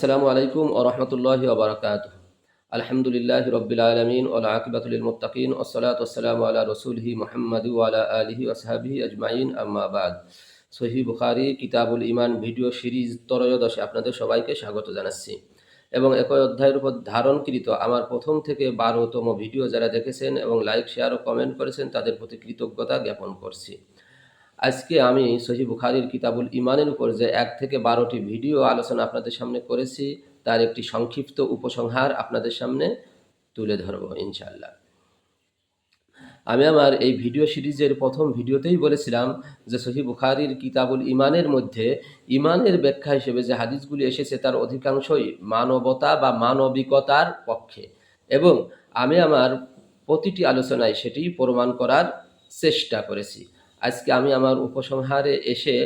আসসালামু আলাইকুম ও রহমতুল্লাহি ওবরাকাত আলহামদুলিল্লাহ রবিল আলমিন ওলা আকিবাতুল মুতাকিন ওসলাত ওসালাম আলা রসুলহি মোহাম্মদ ওয়ালা আলহি ওসাহাবিহি আজমাইন আম্মাবাদ সহি বুখারি কিতাবুল ইমান ভিডিও সিরিজ ত্রয়োদশে আপনাদের সবাইকে স্বাগত জানাচ্ছি। এবং একই অধ্যায়ের উপর ধারণকৃত আমার প্রথম থেকে বারোতম ভিডিও যারা দেখেছেন এবং লাইক, শেয়ার ও কমেন্ট করেছেন, তাদের প্রতি কৃতজ্ঞতা জ্ঞাপন করছি। আজকে আমি সহি বুখারির কিতাবুল ইমানের উপর যে এক থেকে বারোটি ভিডিও আলোচনা আপনাদের সামনে করেছি, তার একটি সংক্ষিপ্ত উপসংহার আপনাদের সামনে তুলে ধরব ইনশাল্লাহ আমি আমার এই ভিডিও সিরিজের প্রথম ভিডিওতেই বলেছিলাম যে সহি বুখারির কিতাবুল ইমানের মধ্যে ইমানের ব্যাখ্যা হিসেবে যে হাদিসগুলি এসেছে, তার অধিকাংশই মানবতা বা মানবিকতার পক্ষে। এবং আমি আমার প্রতিটি আলোচনায় সেটি প্রমাণ করার চেষ্টা করেছি। আজকে আমি আমার উপসংহারে এসে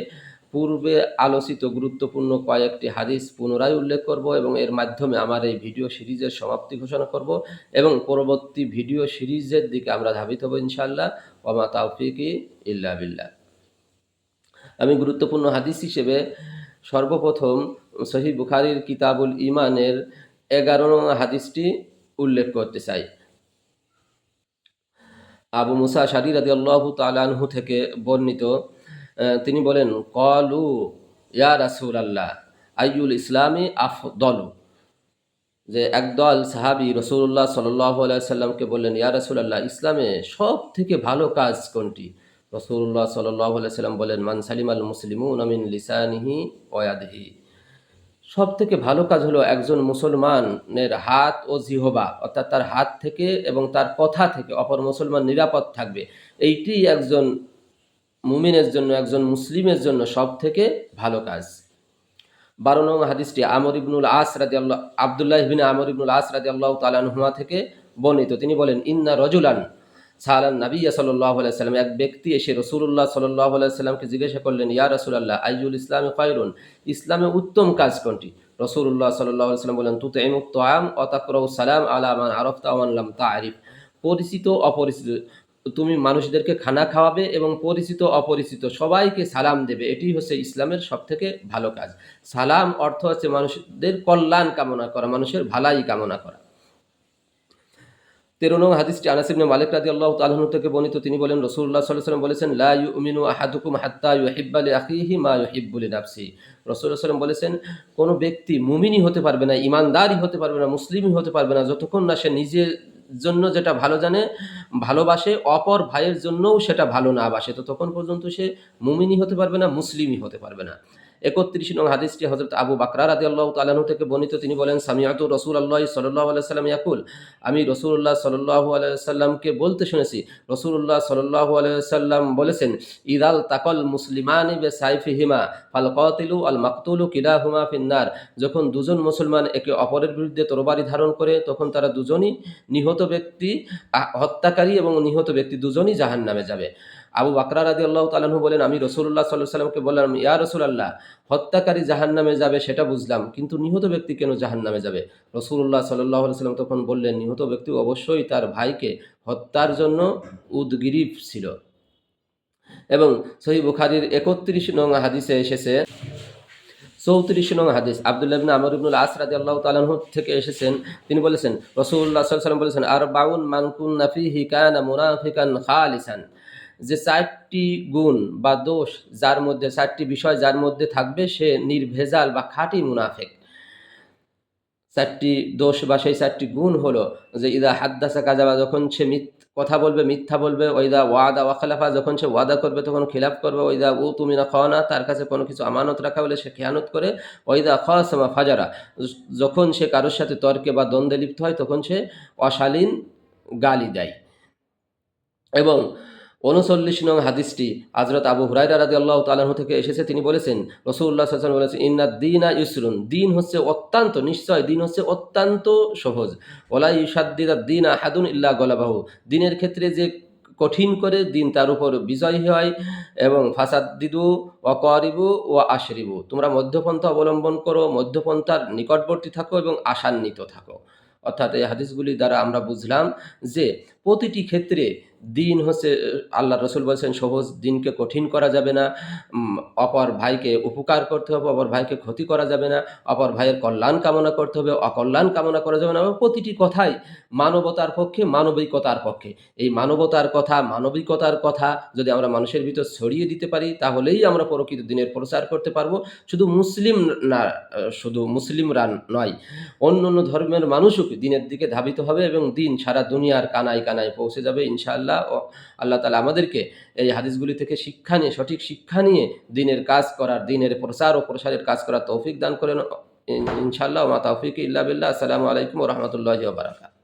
পূর্বে আলোচিত গুরুত্বপূর্ণ কয়েকটি হাদিস পুনরায় উল্লেখ করব এবং এর মাধ্যমে আমার এই ভিডিও সিরিজের সমাপ্তি ঘোষণা করব এবং পরবর্তী ভিডিও সিরিজের দিকে আমরা ধাবিত হব ইনশাআল্লাহ। ওমা তাওফিকি ইল্লা বিল্লাহ। আমি গুরুত্বপূর্ণ হাদিস হিসেবে সর্বপ্রথম সহি বুখারির কিতাবুল ইমানের এগারো হাদিসটি উল্লেখ করতে চাই। আবু মুসা শারি রাদি আল্লাহ তালানহু থেকে বর্ণিত তিনি বলেন, কলু ইয়া রাসুল আল্লাহ আইউল ইসলামী আফদলু। যে একদল সাহাবি রসুল্লাহ সাল্লাহ সাল্লামকে বললেন, ইয়া রাসুলাল্লাহ, ইসলামে সব থেকে ভালো কাজ কোনটি? রসুল্লাহ সাল্লাহ সাল্লাম বলেন, মান সালিম আল মুসলিমুন আমিন লিসানিহি ওয়াদিহি সব থেকে ভালো কাজ হলো একজন মুসলমানের হাত ও জিহবা, অর্থাৎ তার হাত থেকে এবং তার কথা থেকে অপর মুসলমান নিরাপদ থাকবে। এইটি একজন মুমিনের জন্য, একজন মুসলিমের জন্য সব থেকে ভালো কাজ। বারো নং হাদিসটি আমর ইবনুল আস রাজি আল্লাহ আবদুল্লাহ ইবিন আমর ইবনুল আস রাজি আল্লাহ তালানহুমা থেকে বর্ণিত। তিনি বলেন, ইন্না রজুলান সালান নবী সাল্লাহ সাল্লাম, এক ব্যক্তি এসে রসুল্লাহ সাল্লাহ সাল্লামকে জিজ্ঞাসা করলেন, ইয়া রসুলাল্লাহ আইজুল ইসলামে ফাইরুন ইসলামে উত্তম কাজ কোনটি? রসুল্লাহ সাল্লাহ সাল্লাম বলেন তুতে এমুক তোয়াম অতাকর সালাম আলামান আরফ তাওয়ানলাম তা আরিফ পরিচিত, অপরিচিত, তুমি মানুষদেরকে খানা খাওয়াবে এবং পরিচিত, অপরিচিত সবাইকে সালাম দেবে, এটি হচ্ছে ইসলামের সব থেকে ভালো কাজ। সালাম অর্থ হচ্ছে মানুষদের কল্যাণ কামনা করা, মানুষের ভালাই কামনা করা। তেরো নং হাদিসটি আনাস ইবনে মালিক রাদি আল্লাহ তালহন থেকে বর্ণিত। তিনি বলেন রসুল্লাহ সাল্লাহ সাল্লাম বলেছেন, লা ইউমিনু আহাদুকুম হাত্তা ইউহিব্বা লি আখিহি মা ইউহিব্বু লি নাফসি রসুল্লাহ সাল্লাম বলেছেন, কোনো ব্যক্তি মুমিনই হতে পারবে না ইমানদারই হতে পারবে না, মুসলিমই হতে পারবে না, যতক্ষণ না সে নিজের জন্য যেটা ভালো জানে, ভালোবাসে, অপর ভাইয়ের জন্যও সেটা ভালো না বাসে তো তখন পর্যন্ত সে মুমিনই হতে পারবে না, মুসলিমই হতে পারবে না। একত্রিশ নং হাদিসটি হজরত আবু বাকরা রাদি আল্লাহ তালাহু থেকে বর্ণিত। তিনি বলেন সামিয়াতু রসুল আল্লাহ সাল্লাহ আলাইসাল্লাম ইয়াকুল। আমি রসুল্লাহ সাল্লাহ আলাইসাল্লামকে বলতে শুনেছি রসুল্লাহ সাল্লাহ আলাইসাল্লাম বলেছেন, ইদাল তাকল মুসলিমান বে সাইফিহিমা ফাল কতিলু আল মাকতুলু কিলাহুমা ফিন্নার। যখন দুজন মুসলমান একে অপরের বিরুদ্ধে তরবারি ধারণ করে, তখন তারা দুজনই নিহত ব্যক্তি হত্যাকারী এবং নিহত ব্যক্তি দুজনই জাহান নামে যাবে। আবু বাকরা রাদি আল্লাহ তালাহু বলেন, আমি রসুল্লাহ সাল্লাহ সাল্লামকে বললাম, ইয়া রসুলাল্লাহ, হত্যাকারী জাহান নামে যাবে, সেটা বুঝলাম, কিন্তু নিহত ব্যক্তি কেন জাহান নামে যাবে রসুল্লাহ সাল্লাহ সাল্লাম তখন বললেন, নিহত ব্যক্তি অবশ্যই তার ভাইকে হত্যার জন্য উদ্গিরিফ ছিল। এবং সহি বুখারির একত্রিশ নং হাদিসে এসেছে, চৌত্রিশ নং হাদিস, আবদুল্লাহ আমর ইবনুল আস রাদিয়াল্লাহু তাআলাহু থেকে এসেছেন, তিনি বলেছেন, রাসূলুল্লাহ সাল্লাল্লাহু আলাইহি বলেছেন আর বাউন মান কুন্না ফিহি কানা মুনাফিকান খালিসান। যে চারটি গুণ বা দোষ যার মধ্যে, চারটি বিষয় যার মধ্যে থাকবে, সে নির্ভেজাল বা খাঁটি মুনাফেক। চারটি দোষ বা সেই চারটি গুণ হলো যে, ইদা হাদ্দাসা কাজাবা, যখন সে মিথ, কথা বলবে, মিথ্যা বলবে ওইদা ওয়াদা ওয়াখালাফা যখন সে ওয়াদা করবে, তখন খিলাফ করবে ওইদা ও তুমি না খাওয়ানা, তার কাছে কোনো কিছু আমানত রাখা হলে সে খেয়ানত করে ওইদা খাওয়াসমা ফাজারা। যখন সে কারোর সাথে তর্কে বা দ্বন্দ্বে লিপ্ত হয়, তখন সে অশালীন গালি দেয়। এবং উনচল্লিশ নং হাদিসটি হজরত আবু হুরাইরা রাদি আল্লাহ তালাহ থেকে এসেছে। তিনি বলেছেন রসুল্লাহ সাল্লাম বলেছেন, ইন্না দিনা ইউসরুন। দিন হচ্ছে অত্যন্ত নিশ্চয় দিন হচ্ছে অত্যন্ত সহজ। ওলা ইউসাদ্দিদা দিন আহাদুন ইল্লা গলাবাহু। দিনের ক্ষেত্রে যে কঠিন করে দিন তার উপর বিজয় হয় এবং ফাসাদ্দিদু অকরিবু ও আশরিবু। তোমরা মধ্যপন্থা অবলম্বন করো, মধ্যপন্থার নিকটবর্তী থাকো এবং আশান্বিত থাকো। অর্থাৎ এই হাদিসগুলি দ্বারা আমরা বুঝলাম যে প্রতিটি ক্ষেত্রে দিন হচ্ছে, আল্লাহ রসুল বলছেন সহজ দিনকে কঠিন করা যাবে না। অপর ভাইকে উপকার করতে হবে, অপর ভাইকে ক্ষতি করা যাবে না। অপর ভাইয়ের কল্যাণ কামনা করতে হবে, অকল্যাণ কামনা করা যাবে না। প্রতিটি কথাই মানবতার পক্ষে, মানবিকতার পক্ষে। এই মানবতার কথা, মানবিকতার কথা যদি আমরা মানুষের ভিতর ছড়িয়ে দিতে পারি, তাহলেই আমরা প্রকৃত দিনের প্রচার করতে পারব। শুধু মুসলিম না, শুধু মুসলিমরা নয় অন্য অন্য ধর্মের মানুষও দিনের দিকে ধাবিত হবে এবং দিন সারা দুনিয়ার কানায় কানায় পৌঁছে যাবে ইনশাআল্লাহ। ও আল্লাহ তালা আমাদেরকে এই হাদিসগুলি থেকে শিক্ষা নিয়ে, সঠিক শিক্ষা নিয়ে দিনের কাজ করার, দিনের প্রচার ও প্রসারের কাজ করার তৌফিক দান করেন। ইনশাআল্লাহ মা তৌফিক ইল্লা বিল্লাহ। আসসালামু আলাইকুম রহমতুল্লাহ বারাকাত